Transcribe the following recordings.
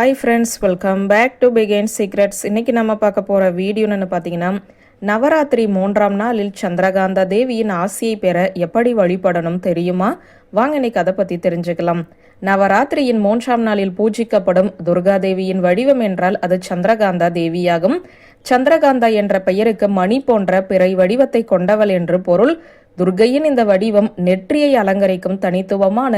Hi friends welcome back to began secrets இன்னைக்கு நம்ம பார்க்க போகிற வீடியோன்னு பார்த்தீங்கன்னா நவராத்திரி மூன்றாம் நாளில் சந்திரகாந்தா தேவியின் ஆசியை பெற எப்படி வழிபடணும் தெரியுமா? வாங்க இன்னைக்கு அதை பற்றி தெரிஞ்சுக்கலாம். நவராத்திரியின் மூன்றாம் நாளில் பூஜிக்கப்படும் துர்கா தேவியின் வடிவம் என்றால் அது சந்திரகாந்தா தேவியாகும். சந்திரகாந்தா என்ற பெயருக்கு மணி போன்ற பிறை வடிவத்தை கொண்டவள் என்று பொருள். துர்கையின் இந்த வடிவம் நெற்றியை அலங்கரிக்கும் தனித்துவமான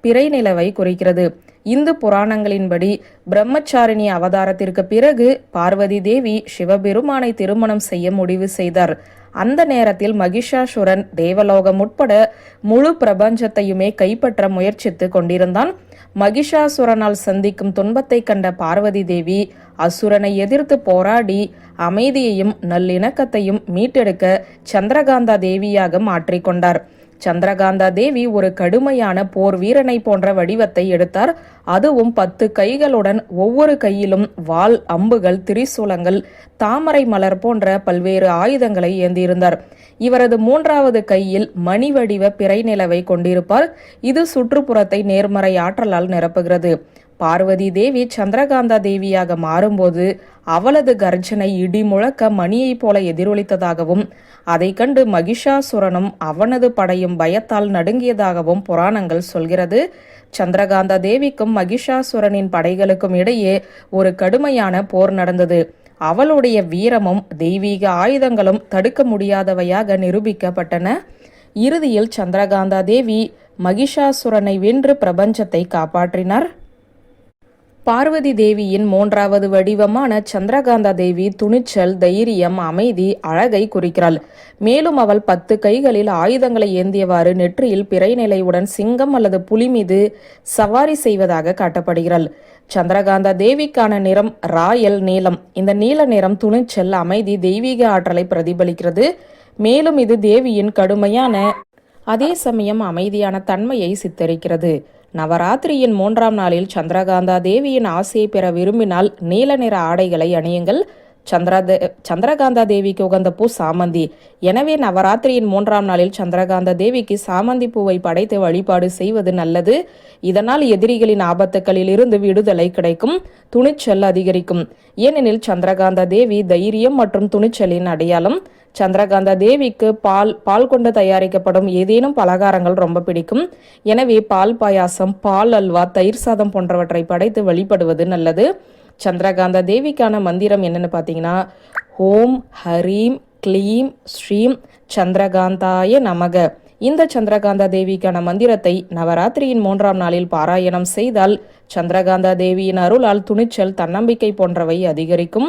பிறை நிலவை குறிக்கிறது. இந்து புராணங்களின்படி பிரம்மச்சாரிணி அவதாரத்திற்கு பிறகு பார்வதி தேவி சிவபெருமானை திருமணம் செய்ய முடிவு செய்தார். அந்த நேரத்தில் மகிஷாசுரன் தேவலோகம் உட்பட முழு பிரபஞ்சத்தையுமே கைப்பற்ற முயற்சித்து கொண்டிருந்தான். மகிஷாசுரனால் சந்திக்கும் துன்பத்தை கண்ட பார்வதி தேவி அசுரனை எதிர்த்து போராடி அமைதியையும் நல்லிணக்கத்தையும் மீட்டெடுக்க சந்திரகாந்தா தேவியாக மாற்றிக்கொண்டார் சந்திரகாந்தா தேவி ஒரு கடுமையான போர் வீரனை போன்ற வடிவத்தை எடுத்தார். அதுவும் பத்து கைகளுடன் ஒவ்வொரு கையிலும் வாள் அம்புகள் திரிசூலங்கள் தாமரை மலர் போன்ற பல்வேறு ஆயுதங்களை ஏந்தியிருந்தார் இவரது மூன்றாவது கையில் மணி வடிவ பிறை நிலவை கொண்டிருப்பார். இது சுற்றுப்புறத்தை நேர்மறை ஆற்றலால் நிரப்புகிறது. பார்வதி தேவி சந்திரகாந்தா தேவியாக மாறும்போது அவளது கர்ஜனை இடி முழக்க மணியைப் போல எதிரொலித்ததாகவும் அதை கண்டு மகிஷாசுரனும் அவனது படையும் பயத்தால் நடுங்கியதாகவும் புராணங்கள் சொல்கிறது. சந்திரகாந்தா தேவிக்கும் மகிஷாசுரனின் படைகளுக்கும் இடையே ஒரு கடுமையான போர் நடந்தது. அவளுடைய வீரமும் தெய்வீக ஆயுதங்களும் தடுக்க முடியாதவையாக நிரூபிக்கப்பட்டன. இறுதியில் சந்திரகாந்தா தேவி மகிஷாசுரனை வென்று பிரபஞ்சத்தை காப்பாற்றினார். பார்வதி தேவியின் மூன்றாவது வடிவமான சந்திரகாந்தா தேவி துணிச்சல் தைரியம் அமைதி அழகை குறிக்கிறாள். மேலும் அவள் பத்து கைகளில் ஆயுதங்களை ஏந்தியவாறு நெற்றியில் பிறைநிலையுடன் சிங்கம் அல்லது புலி மீது சவாரி செய்வதாக காட்டப்படுகிறாள். சந்திரகாந்தா தேவிக்கான நிறம் ராயல் நீலம். இந்த நீல நிறம் துணிச்சல் அமைதி தெய்வீக ஆற்றலை பிரதிபலிக்கிறது. மேலும் இது தேவியின் கடுமையான அதே சமயம் அமைதியான தன்மையை சித்தரிக்கிறது. நவராத்திரியின் மூன்றாம் நாளில் சந்திரகாந்தா தேவியின் ஆசையை பெற விரும்பினால் நீல நிற ஆடைகளை அணியுங்கள். சந்திரதே சந்திரகாந்தா தேவிக்கு உகந்த பூ சாமந்தி. எனவே நவராத்திரியின் மூன்றாம் நாளில் சந்திரகாந்தா தேவிக்கு சாமந்தி பூவை படைத்து வழிபாடு செய்வது நல்லது. இதனால் எதிரிகளின் ஆபத்துக்களில் இருந்து விடுதலை கிடைக்கும் துணிச்சல் அதிகரிக்கும். ஏனெனில் சந்திரகாந்தா தேவி தைரியம் மற்றும் துணிச்சலின் அடையாளம் சந்திரகாந்தா தேவிக்கு பால் பால் கொண்டு தயாரிக்கப்படும் ஏதேனும் பலகாரங்கள் ரொம்ப பிடிக்கும். எனவே பால் பாயாசம் பால் அல்வா தயிர் சாதம் போன்றவற்றை படைத்து வழிபடுவது நல்லது. சந்திரகாந்தா தேவிக்கான மந்திரம் என்னன்னு பார்த்தீங்கன்னா ஓம் ஹரீம் க்ளீம் ஸ்ரீம் சந்திரகாந்தாய நமக. இந்த சந்திரகாந்தா தேவிக்கான மந்திரத்தை நவராத்திரியின் மூன்றாம் நாளில் பாராயணம் செய்தால் சந்திரகாந்தா தேவியின் அருளால் துணிச்சல் தன்னம்பிக்கை போன்றவை அதிகரிக்கும்.